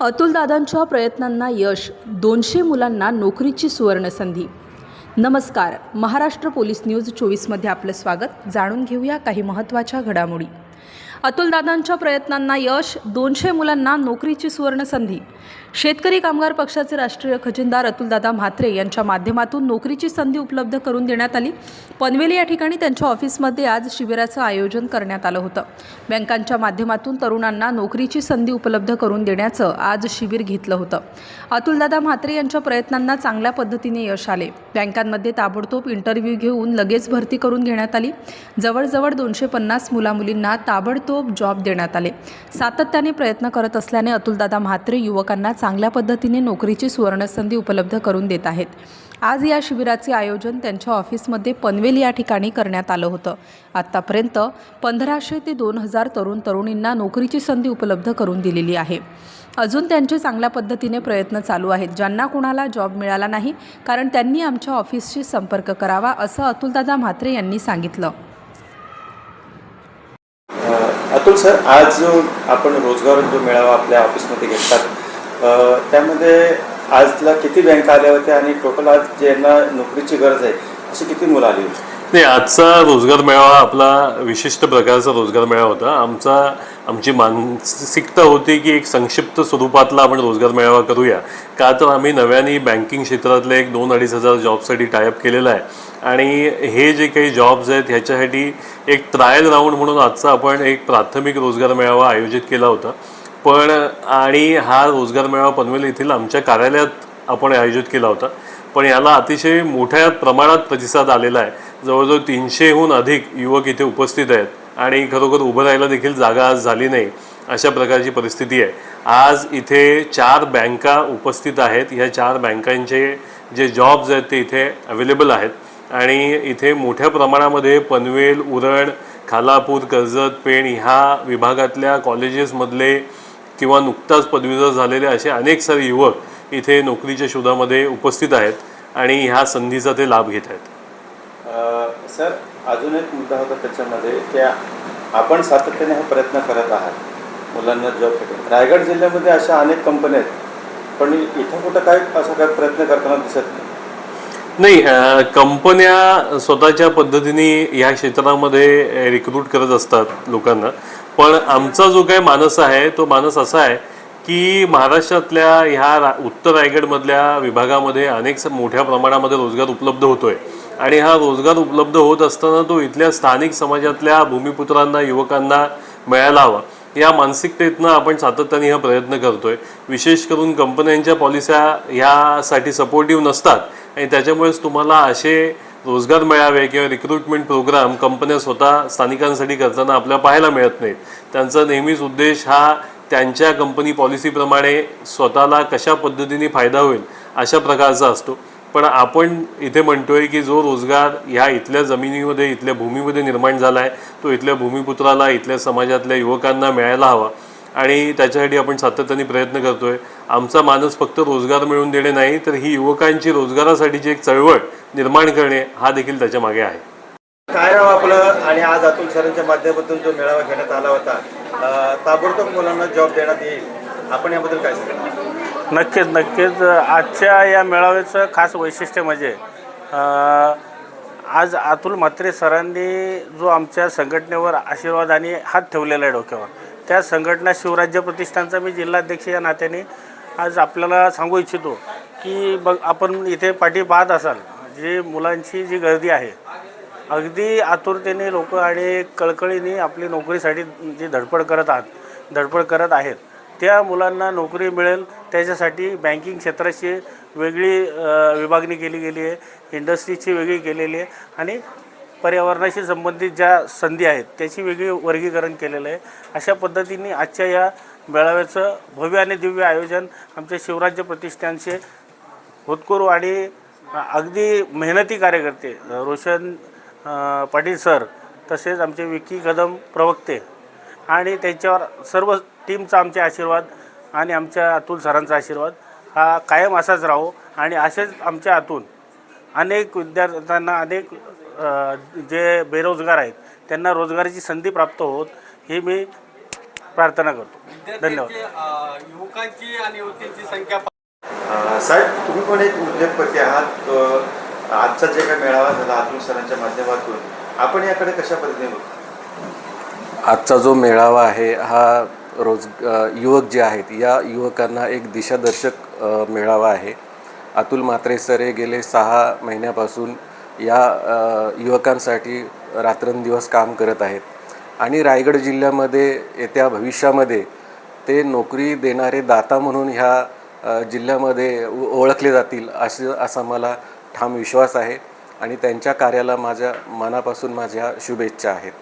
अतुलदादांच्या प्रयत्नांना यश दोनशे मुलांना नोकरीची सुवर्णसंधी. नमस्कार महाराष्ट्र पोलीस न्यूज चोवीसमध्ये आपलं स्वागत. जाणून घेऊया काही महत्त्वाच्या घडामोडी. अतुलदादांच्या प्रयत्नांना यश दोनशे मुलांना नोकरीची सुवर्णसंधी शेतकरी कामगार पक्षाचे राष्ट्रीय खजिनदार अतुलदादा म्हात्रे यांच्या माध्यमातून नोकरीची संधी उपलब्ध करून देण्यात आली. पनवेल या ठिकाणी त्यांच्या ऑफिसमध्ये आज शिबिराचं आयोजन करण्यात आलं होतं. बँकांच्या माध्यमातून तरुणांना नोकरीची संधी उपलब्ध करून देण्याचं आज शिबिर घेतलं होतं. अतुलदादा म्हात्रे यांच्या प्रयत्नांना चांगल्या पद्धतीने यश आले. बँकांमध्ये ताबडतोब इंटरव्ह्यू घेऊन लगेच भरती करून घेण्यात आली. जवळजवळ दोनशे पन्नास मुलामुलींना ताबडतोब जॉब देण्यात आले. सातत्याने प्रयत्न करत असल्याने अतुलदादा म्हात्रे युवकांना चांगल्या पद्धतीने नोकरीची सुवर्णसंधी उपलब्ध करून देत आहेत. आज या शिबिराचे आयोजन त्यांच्या ऑफिसमध्ये पनवेल या ठिकाणी करण्यात आलं होतं. आत्तापर्यंत पंधराशे ते दोन हजार तरुण तरुणींना नोकरीची संधी उपलब्ध करून दिलेली आहे. अजून त्यांचे चांगल्या पद्धतीने प्रयत्न चालू आहेत. ज्यांना कुणाला जॉब मिळाला नाही कारण त्यांनी आमच्या ऑफिसशी संपर्क करावा असं अतुलदादा म्हात्रे यांनी सांगितलं अ, अतुल सर आज जो आपण रोजगार जो मेळावा आपल्या ऑफिसमध्ये घेतात त्यामध्ये आजला किती बँका आल्या होत्या आणि टोटल आज ज्यांना नोकरीची गरज आहे अशी किती मुलं आली होती? नाही आजचा रोजगार मेळावा आपला विशिष्ट प्रकारचा रोजगार मेळावा होता. आमचा आमची मानसिकता होती की एक संक्षिप्त स्वरूपातला आपण रोजगार मेळावा करूया. का तर आम्ही नव्याने बँकिंग क्षेत्रातले एक दोन अडीच हजार जॉबसाठी टायअप केलेला आहे. आणि हे जे काही जॉब्स आहेत ह्याच्यासाठी एक ट्रायल राऊंड म्हणून आजचा आपण एक प्राथमिक रोजगार मेळावा आयोजित केला होता. पण आणि हा रोजगार मेळावा पनवेल येथील आमच्या कार्यालयात आपण आयोजित केला होता. पण याला अतिशय मोठ्या प्रमाणात प्रतिसाद आलेला आहे. जवळजवळ तीनशेहून अधिक युवक इथे उपस्थित आहेत. आणि खरोखर उभं राहायला देखील जागा आज झाली नाही अशा प्रकारची परिस्थिती आहे. आज इथे चार बँका उपस्थित आहेत. ह्या चार बँकांचे जे जॉब्स आहेत ते इथे अवेलेबल आहेत. आणि इथे मोठ्या प्रमाणामध्ये पनवेल उरण खालापूर कर्जत पेण ह्या विभागातल्या कॉलेजेसमधले किंवा नुकताच पदवीधर झालेले असे अनेक सारे युवक इथे नोकरीच्या शोधामध्ये उपस्थित आहेत आणि ह्या संधीचा ते लाभ घेत आहेत. सर अजून एक मुद्दा होता त्याच्यामध्ये की आपण सातत्याने हा प्रयत्न करत आहात मुलांना जॉब रायगड जिल्ह्यामध्ये अशा अनेक कंपन्या आहेत पण इथं कुठं काय असा काय प्रयत्न करताना दिसत नाही? नाही कंपन्या स्वतःच्या पद्धतीने ह्या क्षेत्रामध्ये रिक्रूट करत असतात लोकांना. पण आमचा जो काही मानस आहे तो मानस असा आहे की महाराष्ट्रातल्या ह्या रा उत्तर रायगडमधल्या विभागामध्ये अनेक मोठ्या प्रमाणामध्ये रोजगार उपलब्ध होतोय. आणि हा रोजगार उपलब्ध होत असताना तो इथल्या स्थानिक समाजातल्या भूमिपुत्रांना युवकांना मिळायला हवा. या मानसिकतेतनं आपण सातत्याने हा प्रयत्न करतोय. विशेष करून कंपन्यांच्या पॉलिस्या ह्यासाठी सपोर्टिव्ह नसतात. आणि त्याच्यामुळेच तुम्हाला असे रोजगार मिळावे किंवा रिक्रुटमेंट प्रोग्राम कंपन्या स्वतः स्थानिकांसाठी करताना आपल्याला पाहायला मिळत नाहीत. त्यांचा नेहमीच उद्देश हा त्यांच्या कंपनी पॉलिसीप्रमाणे स्वतःला कशा पद्धतीने फायदा होईल अशा प्रकारचा असतो. पण आपण इथे म्हणतोय की जो रोजगार ह्या इथल्या जमिनीमध्ये इथल्या भूमीमध्ये निर्माण झाला आहे तो इथल्या भूमिपुत्राला इथल्या समाजातल्या युवकांना मिळायला हवा. आणि त्याच्यासाठी आपण सातत्याने प्रयत्न करतोय. आमचा मानस फक्त रोजगार मिळवून देणे नाही तर ही युवकांची रोजगारासाठीची एक चळवळ निर्माण करणे हा देखील त्याच्यामागे आहे. काय राव आपलं? आणि आज अतुल सरांच्या माध्यमातून जो मेळावा घेण्यात आला होता ताबडतोब मुलांना जॉब देण्यात येईल. आपण याबद्दल काय सांगाल नक्कीच नक्कीच. आजच्या या मेळाव्याचं खास वैशिष्ट्य म्हणजे आज अतुल म्हात्रे सरांनी जो आमच्या संघटनेवर आशीर्वाद आणि हात ठेवलेला आहे डोक्यावर त्या संघटना शिवराज्य प्रतिष्ठानचा मी जिल्हाध्यक्ष या नात्याने आज आपल्याला सांगू इच्छितो की बघ आपण इथे पाठी पाहत असाल जी मुलांची जी गर्दी आहे अगदी आतुरतेने लोक आणि कळकळीने आपली नोकरीसाठी जी धडपड करत आहात धडपड करत आहेत त्या मुलांना नोकरी मिळेल त्याच्यासाठी बँकिंग क्षेत्राची वेगळी विभागणी केली गेली आहे इंडस्ट्रीची वेगळी केलेली आहे आणि पर्यावरणाशी संबंधित ज्या संधी आहेत त्याची वेगळी वर्गीकरण केलेलं आहे. अशा पद्धतीने आजच्या या मेळाव्याचं भव्य आणि दिव्य आयोजन आमच्या शिवराज्य प्रतिष्ठानचे होतकरू आणि अगदी मेहनती कार्यकर्ते रोशन पाटील सर तसेच आमचे विकी कदम प्रवक्ते आणि त्यांच्यावर सर्व टीमचा आमचे आशीर्वाद आणि आमच्या अतुल सरांचा आशीर्वाद हा कायम असाच राहो आणि असेच आमच्या हातून अनेक विद्यार्थ्यांना अनेक जे बेरोजगार आहेत त्यांना रोजगाराची संधी प्राप्त होत ही मी प्रार्थना करतो. धन्यवाद. युवकांची आणि युवतींची संख्या साहेब तुम्ही पण एक उद्योगपती आहात. आजचा जे काही मेळावा झाला अतुल सरांच्या माध्यमातून आपण याकडे कशा पद्धतीने आजचा जो मेळावा आहे हा रोज युवक जे आहेत या युवकांना एक दिशादर्शक मेळावा आहे. अतुल म्हात्रे सर हे गेले सहा महिन्यापासून या युवकांसाठी रात्रंदिवस काम करत आहेत. आणि रायगड जिल्ह्यामध्ये येत्या भविष्यामध्ये ते नोकरी देणारे दाता म्हणून ह्या जिल्ह्यामध्ये ओळखले जातील असं असा मला ठाम विश्वास आहे आणि त्यांच्या कार्याला माझ्या मनापासून माझ्या शुभेच्छा आहेत.